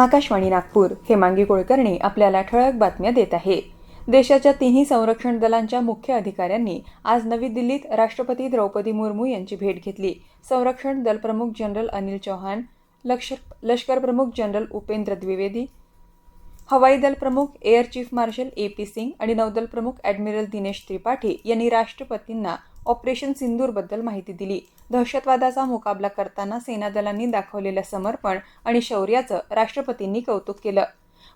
आकाशवाणी नागपूर हेमांगी कुलकर्णी आपल्याला ठळक बातम्या देत आहे. देशाच्या तिन्ही संरक्षण दलांच्या मुख्य अधिकाऱ्यांनी आज नवी दिल्लीत राष्ट्रपती द्रौपदी मुर्मू यांची भेट घेतली. संरक्षण दल प्रमुख जनरल अनिल चौहान लक्ष लष्कर प्रमुख जनरल उपेंद्र द्विवेदी हवाई दल प्रमुख air chief marshal A P Singh आणि नौदल प्रमुख ॲडमिरल दिनेश त्रिपाठी यांनी राष्ट्रपतींना ऑपरेशन सिंदूरबद्दल माहिती दिली. दहशतवादाचा मुकाबला करताना सेनादलांनी दाखवलेलं समर्पण आणि शौर्याचं राष्ट्रपतींनी कौतुक केलं.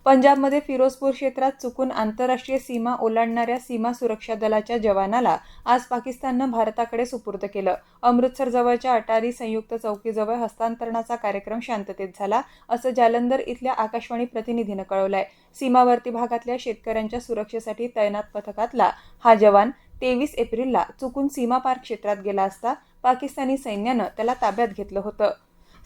पंजाबमध्ये फिरोजपूर क्षेत्रात चुकून आंतरराष्ट्रीय सीमा ओलांडणाऱ्या सीमा सुरक्षा दलाच्या जवानाला आज पाकिस्ताननं भारताकडे सुपूर्द केलं. अमृतसर जवळच्या अटारी संयुक्त चौकीजवळ हस्तांतरणाचा कार्यक्रम शांततेत झाला असं जालंधर इथल्या आकाशवाणी प्रतिनिधीनं कळवलंय. सीमावर्ती भागातल्या शेतकऱ्यांच्या सुरक्षेसाठी तैनात पथकातला हा जवान तेवीस एप्रिलला चुकून सीमा पार क्षेत्रात गेला असता पाकिस्तानी सैन्यानं त्याला ताब्यात घेतलं होतं.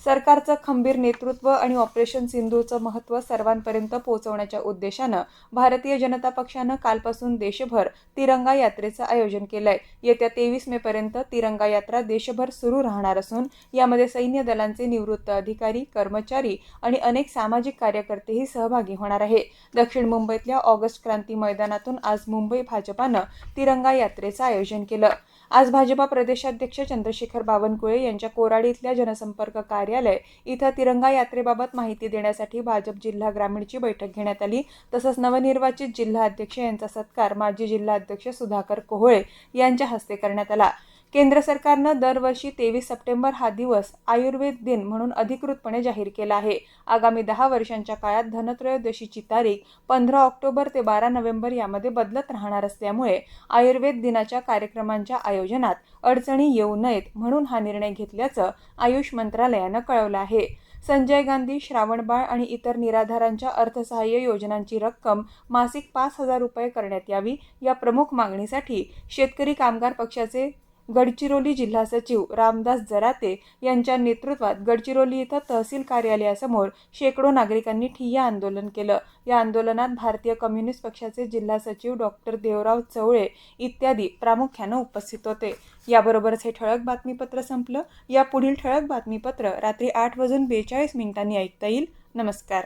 सरकारचं खंबीर नेतृत्व आणि ऑपरेशन सिंधूचं महत्त्व सर्वांपर्यंत पोहोचवण्याच्या उद्देशानं भारतीय जनता पक्षानं कालपासून देशभर तिरंगा यात्रेचं आयोजन केलंय. येत्या तेवीस मेपर्यंत तिरंगा यात्रा देशभर सुरू राहणार असून यामध्ये सैन्य दलांचे निवृत्त अधिकारी कर्मचारी आणि अनेक सामाजिक कार्यकर्तेही सहभागी होणार आहे दक्षिण मुंबईतल्या ऑगस्ट क्रांती मैदानातून आज मुंबई भाजपानं तिरंगा यात्रेचं आयोजन केलं. आज भाजपा प्रदेशाध्यक्ष चंद्रशेखर बावनकुळे यांच्या कोराडी इथल्या जनसंपर्क कार्यालय. इथं तिरंगा यात्रेबाबत माहिती देण्यासाठी भाजप जिल्हा ग्रामीणची बैठक घेण्यात आली. तसंच नवनिर्वाचित जिल्हा अध्यक्ष यांचा सत्कार माजी जिल्हा अध्यक्ष सुधाकर कोहळे यांच्या हस्ते करण्यात आला. केंद्र सरकारनं दरवर्षी तेवीस सप्टेंबर हा दिवस आयुर्वेद दिन म्हणून अधिकृतपणे जाहीर केला आहे. आगामी दहा वर्षांच्या काळात धनत्रयोदशीची तारीख पंधरा ऑक्टोबर ते बारा नोव्हेंबर यामध्ये बदलत राहणार असल्यामुळे आयुर्वेद दिनाच्या कार्यक्रमांच्या आयोजनात अडचणी येऊ नयेत म्हणून हा निर्णय घेतल्याचं आयुष मंत्रालयानं कळवलं आहे. संजय गांधी श्रावणबाळ आणि इतर निराधारांच्या अर्थसहाय्य योजनांची रक्कम मासिक पाच हजार रुपये करण्यात यावी या प्रमुख मागणीसाठी शेतकरी कामगार पक्षाचे गडचिरोली जिल्हा सचिव रामदास जराते यांच्या नेतृत्वात गडचिरोली इथं तहसील कार्यालयासमोर शेकडो नागरिकांनी ठिय्या आंदोलन केलं. या आंदोलनात भारतीय कम्युनिस्ट पक्षाचे जिल्हा सचिव डॉक्टर देवराव चवळे इत्यादी प्रामुख्यानं उपस्थित होते. याबरोबरच हे ठळक बातमीपत्र संपलं. या पुढील ठळक बातमीपत्र रात्री आठ वाजून बेचाळीस मिनिटांनी ऐकता येईल. नमस्कार.